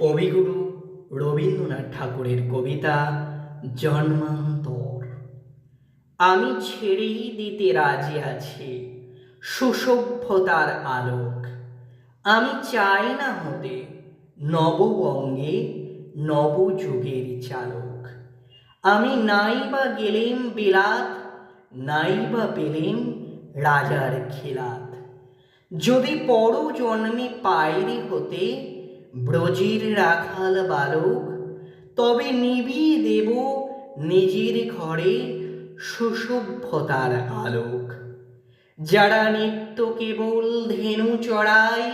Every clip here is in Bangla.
কবিগুরু রবীন্দ্রনাথ ঠাকুরের কবিতা জন্মান্তর। আমি ছেড়েই দিতে রাজি আছি, সুসভ্যতার আলোক। আমি চাই না হতে নববঙ্গে নবযুগের চালক। আমি নাই বা গেলেম বিলাত, নাই বা পেলেম রাজার খেলাত। যদি পর জন্মে পায়রি হতে ব্রজের রাখাল বালক, তবে নিবি দেব নিজের ঘরে সুসভ্যতার আলোক। যারা নিত্য কেবল ধেনু চড়ায়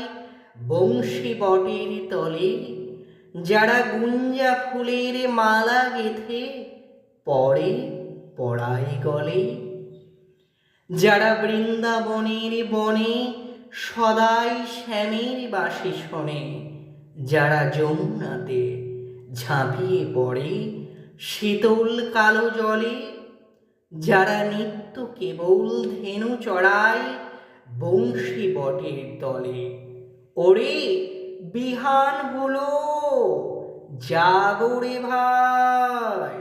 বংশী বটের তলে, যারা গুঞ্জা ফুলের মালা গেথে পরে পড়ায় গলে। যারা বৃন্দাবনের বনে সদাই শ্যামের বাসি শোনে যারা যমুনাতে ঝাঁপিয়ে পড়ে, শীতল কালো জলে, যারা নিত্য কেবল ধেনু চড়ায় বংশী বটের তলে ওরে বিহান হলো জাগরে ভাই,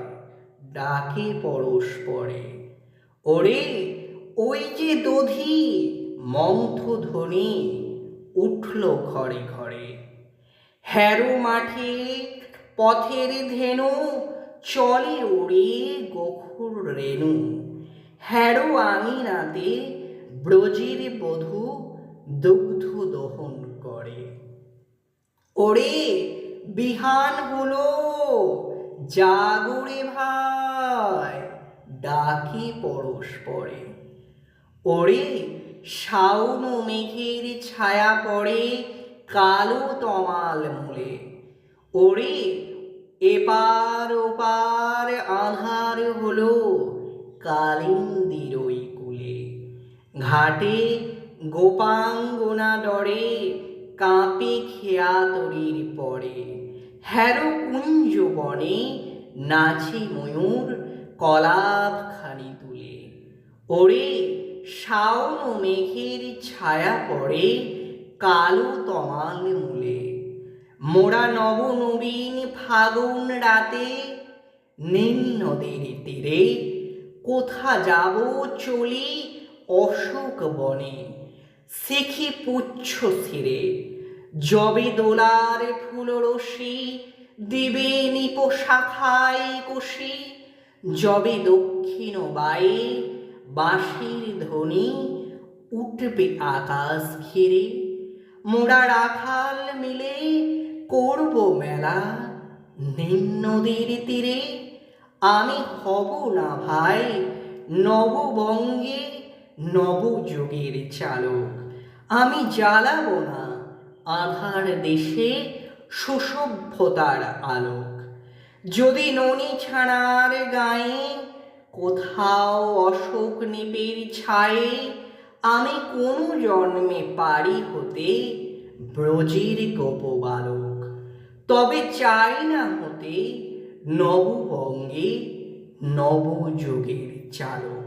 ডাকে পরস্পরে, ওরে ওই যে দধি মন্থ ধ্বনি উঠল ঘরে ঘরে হ্যারো মাঠে পথের ধেনু, চলে ওড়ে গখুর রেণু। হ্যারো আঙিনাতে ব্রজের বধূ দুগ্ধ দহন করে। ওরে বিহান হলো জাগরে ভাই, ডাকি পরস্পরে ওরে শাওন মেঘের ছায়া পড়ে কালো তমাল মূলে। ওরে এপার ওপার আধার হলো কালিন্দির ওই কুলে। ঘাটে গোপাঙ্গনা ডরে, কাঁপে খেয়া তরির পরে। হ্যারো কুঞ্জ বনে নাচে ময়ূর কলাপ খানি তুলে। ওরে শাওন মেঘের ছায়া পড়ে কালো তমাল মূলে। মোরা নব নবীন ফাগুন রাতে নীল নদীর তীরে। কোথা যাব চলি অশোক বনে। শিখি পুচ্ছ ছিঁড়ে জবে দোলার ফুল রশি দিবে নিপ শাখায় কষি। জবে দক্ষিণ বায়ে বাঁশির ধ্বনি, উঠবে আকাশ ঘিরে। মোরা রাখাল মিলে করব মেলা। নীল নদীর তীরে আমি হব না ভাই, নববঙ্গে নবযুগের চালক। আমি জ্বালাবো না আধার দেশে সুসভ্যতার আলোক। যদি ননি ছাড়ার গায়ে কোথাও অশোক নিপের ছায়ে আমি কোন জন্মে পারি হতে ব্রজের গোপবালক। তবে চাই না হতে নববঙ্গে নবযুগের চালক।